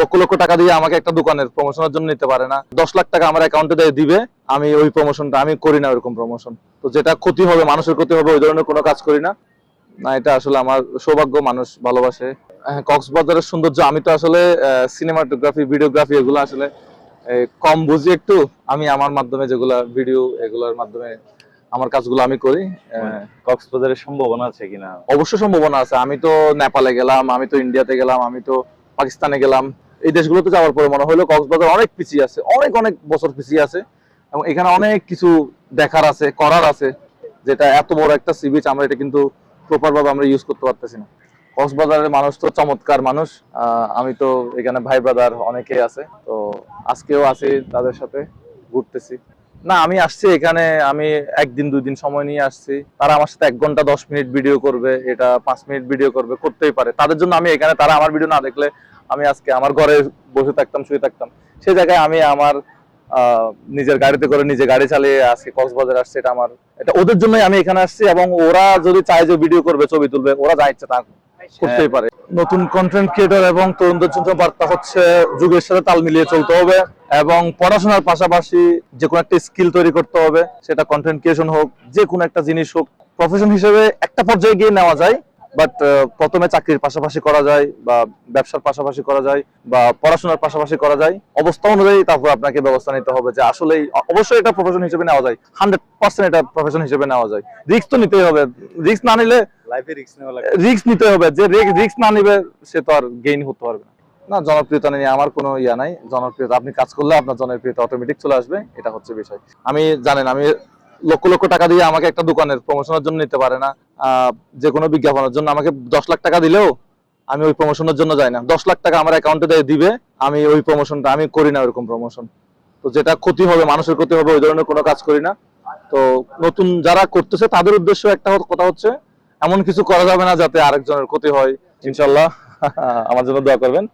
লক্ষ লক্ষ টাকা দিয়ে আমাকে একটা দোকানের প্রমোশনের জন্য নিতে পারে না। দশ লাখ টাকা আমার অ্যাকাউন্টে দিয়ে দিবে আমি ওই প্রমোশনটা আমি করি না ওইরকম প্রমোশন তো যেটা ক্ষতি হবে মানুষের ক্ষতি হবে ওই ধরনের কোনো কাজ করি না। না এটা আসলে আমার সৌভাগ্য মানুষ ভালোবাসে। হ্যাঁ, কক্সবাজারের সৌন্দর্য আমি তো আসলে সিনেমাটোগ্রাফি ভিডিওগ্রাফি এগুলো আসলে কম বুঝি একটু। আমি আমার মাধ্যমে যেগুলা ভিডিও এগুলোর মাধ্যমে আমার কাজগুলো আমি করি। আহ, কক্সবাজারের সম্ভাবনা আছে কিনা? অবশ্য সম্ভাবনা আছে। আমি তো নেপালে গেলাম আমি তো ইন্ডিয়াতে গেলাম আমি তো পাকিস্তানে গেলাম। এই দেশগুলোতে যাওয়ার পরে মনে হলো কক্সবাজার অনেক পিছিয়ে আছে, অনেক অনেক বছর পিছিয়ে আছে এবং এখানে অনেক কিছু দেখার আছে, করার আছে, যেটা এত বড় একটা সি বিচ আমরা এটা কিন্তু প্রপার ভাবে আমরা ইউজ করতে পারতেছি না। কক্সবাজারের মানুষ তো চমৎকার মানুষ আমি তো এখানে ভাই ব্রাদার অনেকেই আছে, তো আজকেও আছি তাদের সাথে ঘুরতেছি। না, আমি আসছি এখানে, আমি একদিন দুই দিন সময় নিয়ে আসছি। তারা আমার সাথে এক ঘণ্টা দশ মিনিট ভিডিও করবে, এটা পাঁচ মিনিট ভিডিও করবে, করতেই পারে। তাদের জন্য আমি এখানে, তারা আমার ভিডিও না দেখলে আমি আজকে আমার ঘরে বসে থাকতাম, শুয়ে থাকতাম। সেই জায়গায় আমি আমার নিজের গাড়িতে করে নিজে গাড়ি চালিয়ে আজকে কক্সবাজার আসছে, এটা আমার, এটা ওদের জন্যই আমি এখানে আসছি এবং ওরা যদি চায় যে ভিডিও করবে, ছবি তুলবে, ওরা যা ইচ্ছে তা করতেই পারে। নতুন কন্টেন্ট ক্রিয়েটর এবং তরুণদের জন্য বার্তা হচ্ছে, যুগের সাথে তাল মিলিয়ে চলতে হবে এবং পড়াশোনার পাশাপাশি যে কোনো একটা স্কিল তৈরি করতে হবে, সেটা কন্টেন্ট ক্রিয়েশন হোক, যে কোনো একটা জিনিস হোক প্রফেশন হিসেবে একটা পর্যায়ে গিয়ে নেওয়া যায়। বাট প্রথমে চাকরির পাশাপাশি করা যায় বা ব্যবসার পাশাপাশি করা যায় বা পড়াশোনার পাশাপাশি করা যায়। অবস্থা অনুযায়ী তারপর আপনাকে ব্যবস্থা নিতে হবে যে আসলেই অবশ্যই এটা প্রফেশন হিসেবে নেওয়া যায়। হান্ড্রেড পার্সেন্ট এটা প্রফেশন হিসেবে নেওয়া যায়। রিস্ক তো নিতেই হবে। রিস্ক না নিলে রিস্ক রিস্ক নিতে হবে। যে রিস্ক না নিবে সে তো আর গেইন হতে পারবে না। না জনপ্রিয়তা নিয়ে আমার কোনো ইয়া নাই। জনপ্রিয়তা আপনি কাজ করলে আপনার জনপ্রিয়তা অটোমেটিক চলে আসবে। এটা হচ্ছে বিষয়। আমি জানেন আমি লক্ষ লক্ষ টাকা দিয়ে আমাকে একটা দোকানের প্রমোশনের জন্য নিতে পারে না। যে কোনো বিজ্ঞাপনের জন্য আমাকে দশ লাখ টাকা দিলেও আমি ওই প্রমোশনের জন্য যাই না। দশ লাখ টাকা আমার অ্যাকাউন্টে দিয়ে দিবে, আমি ওই প্রমোশনটা আমি করি না ওইরকম প্রমোশন তো যেটা ক্ষতি হবে, মানুষের ক্ষতি হবে, ওই ধরনের কোনো কাজ করি না। তো নতুন যারা করতেছে, তাদের উদ্দেশ্য একটা কথা হচ্ছে, এমন কিছু করা যাবে না যাতে আরেকজনের ক্ষতি হয়। ইনশাল্লাহ, আমার জন্য দোয়া করবেন।